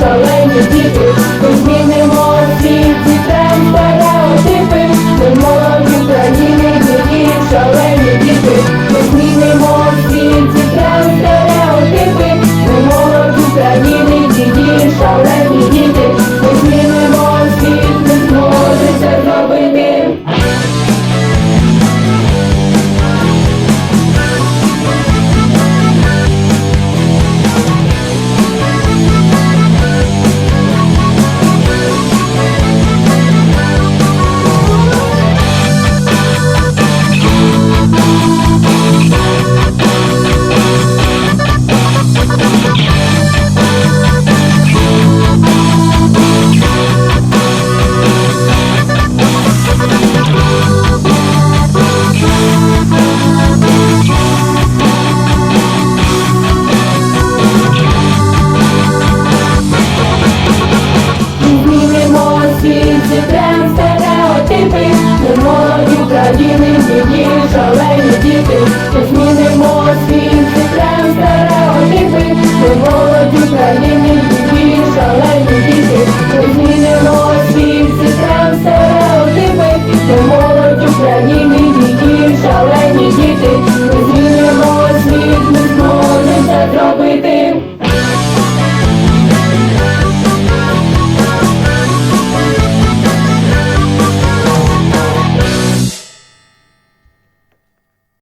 шалені діти. Молоді України, її шалені діти.